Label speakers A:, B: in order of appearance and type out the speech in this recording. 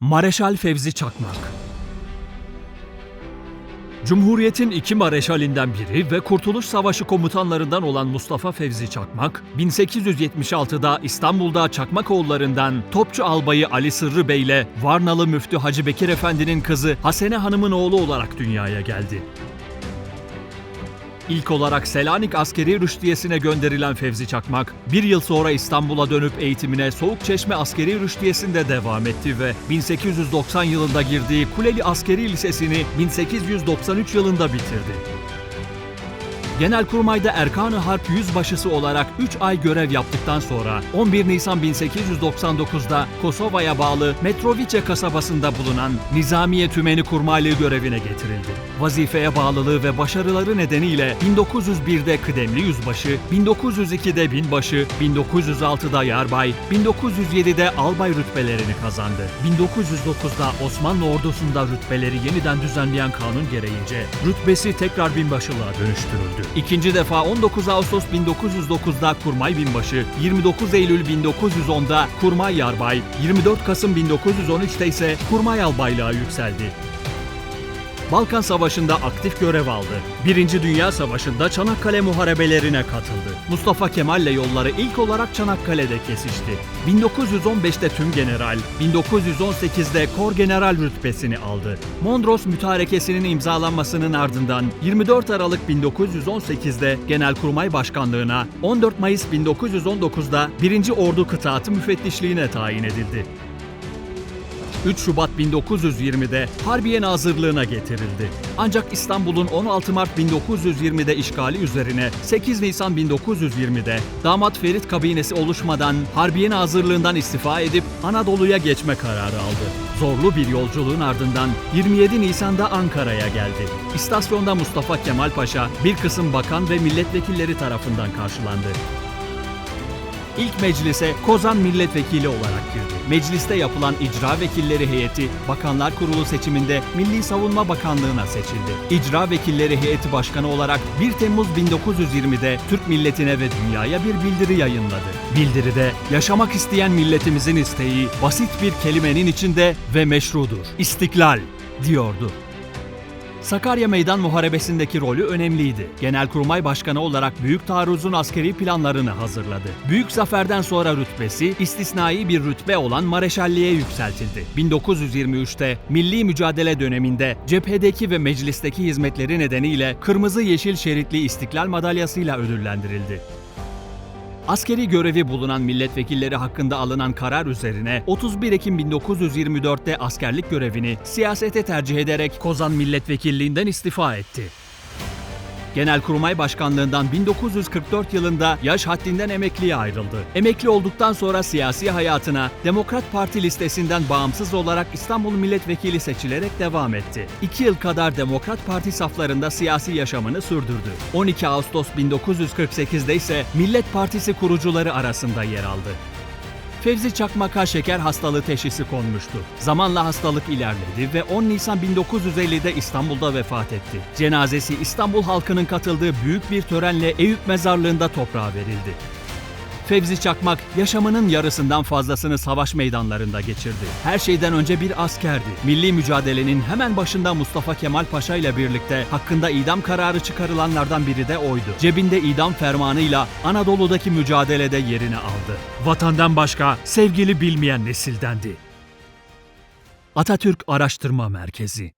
A: Mareşal Fevzi Çakmak Cumhuriyet'in iki mareşalinden biri ve Kurtuluş Savaşı komutanlarından olan Mustafa Fevzi Çakmak, 1876'da İstanbul'da Çakmakoğullarından Topçu Albayı Ali Sırrı Bey ile Varnalı Müftü Hacı Bekir Efendi'nin kızı Hasene Hanım'ın oğlu olarak dünyaya geldi. İlk olarak Selanik Askeri Rüştiyesi'ne gönderilen Fevzi Çakmak, bir yıl sonra İstanbul'a dönüp eğitimine Soğukçeşme Askeri Rüştiyesi'nde devam etti ve 1890 yılında girdiği Kuleli Askeri Lisesi'ni 1893 yılında bitirdi. Genelkurmay'da Erkan-ı Harp Yüzbaşısı olarak 3 ay görev yaptıktan sonra 11 Nisan 1899'da Kosova'ya bağlı Metrovice kasabasında bulunan Nizamiye Tümeni Kurmaylığı görevine getirildi. Vazifeye bağlılığı ve başarıları nedeniyle 1901'de kıdemli yüzbaşı, 1902'de binbaşı, 1906'da yarbay, 1907'de albay rütbelerini kazandı. 1909'da Osmanlı ordusunda rütbeleri yeniden düzenleyen kanun gereğince rütbesi tekrar binbaşılığa dönüştürüldü. İkinci defa 19 Ağustos 1909'da Kurmay Binbaşı, 29 Eylül 1910'da Kurmay Yarbay, 24 Kasım 1913'te ise Kurmay Albaylığa yükseldi. Balkan Savaşı'nda aktif görev aldı. Birinci Dünya Savaşı'nda Çanakkale muharebelerine katıldı. Mustafa Kemal'le yolları ilk olarak Çanakkale'de kesişti. 1915'te tüm general, 1918'de kor general rütbesini aldı. Mondros Mütarekesi'nin imzalanmasının ardından 24 Aralık 1918'de Genelkurmay Başkanlığına, 14 Mayıs 1919'da 1. Ordu Kıtaatı Müfettişliğine tayin edildi. 3 Şubat 1920'de Harbiye Nazırlığına getirildi. Ancak İstanbul'un 16 Mart 1920'de işgali üzerine 8 Nisan 1920'de damat Ferit kabinesi oluşmadan Harbiye Nazırlığından istifa edip Anadolu'ya geçme kararı aldı. Zorlu bir yolculuğun ardından 27 Nisan'da Ankara'ya geldi. İstasyonda Mustafa Kemal Paşa bir kısım bakan ve milletvekilleri tarafından karşılandı. İlk meclise Kozan milletvekili olarak girdi. Mecliste yapılan icra vekilleri heyeti Bakanlar Kurulu seçiminde Milli Savunma Bakanlığı'na seçildi. İcra vekilleri heyeti başkanı olarak 1 Temmuz 1920'de Türk milletine ve dünyaya bir bildiri yayınladı. Bildiride yaşamak isteyen milletimizin isteği basit bir kelimenin içinde ve meşrudur. İstiklal diyordu. Sakarya Meydan Muharebesi'ndeki rolü önemliydi. Genelkurmay Başkanı olarak Büyük Taarruz'un askeri planlarını hazırladı. Büyük zaferden sonra rütbesi istisnai bir rütbe olan Mareşalliğe yükseltildi. 1923'te milli mücadele döneminde cephedeki ve meclisteki hizmetleri nedeniyle kırmızı yeşil şeritli İstiklal Madalyası'yla ödüllendirildi. Askeri görevi bulunan milletvekilleri hakkında alınan karar üzerine 31 Ekim 1924'te askerlik görevini siyasete tercih ederek Kozan milletvekilliğinden istifa etti. Genelkurmay Başkanlığından 1944 yılında yaş haddinden emekliye ayrıldı. Emekli olduktan sonra siyasi hayatına Demokrat Parti listesinden bağımsız olarak İstanbul Milletvekili seçilerek devam etti. İki yıl kadar Demokrat Parti saflarında siyasi yaşamını sürdürdü. 12 Ağustos 1948'de ise Millet Partisi kurucuları arasında yer aldı. Fevzi Çakmak'a şeker hastalığı teşhisi konmuştu. Zamanla hastalık ilerledi ve 10 Nisan 1950'de İstanbul'da vefat etti. Cenazesi İstanbul halkının katıldığı büyük bir törenle Eyüp Mezarlığı'nda toprağa verildi. Fevzi Çakmak yaşamının yarısından fazlasını savaş meydanlarında geçirdi. Her şeyden önce bir askerdi. Milli mücadelenin hemen başında Mustafa Kemal Paşa ile birlikte hakkında idam kararı çıkarılanlardan biri de oydu. Cebinde idam fermanıyla Anadolu'daki mücadelede yerini aldı. Vatandan başka sevgili bilmeyen nesildendi. Atatürk Araştırma Merkezi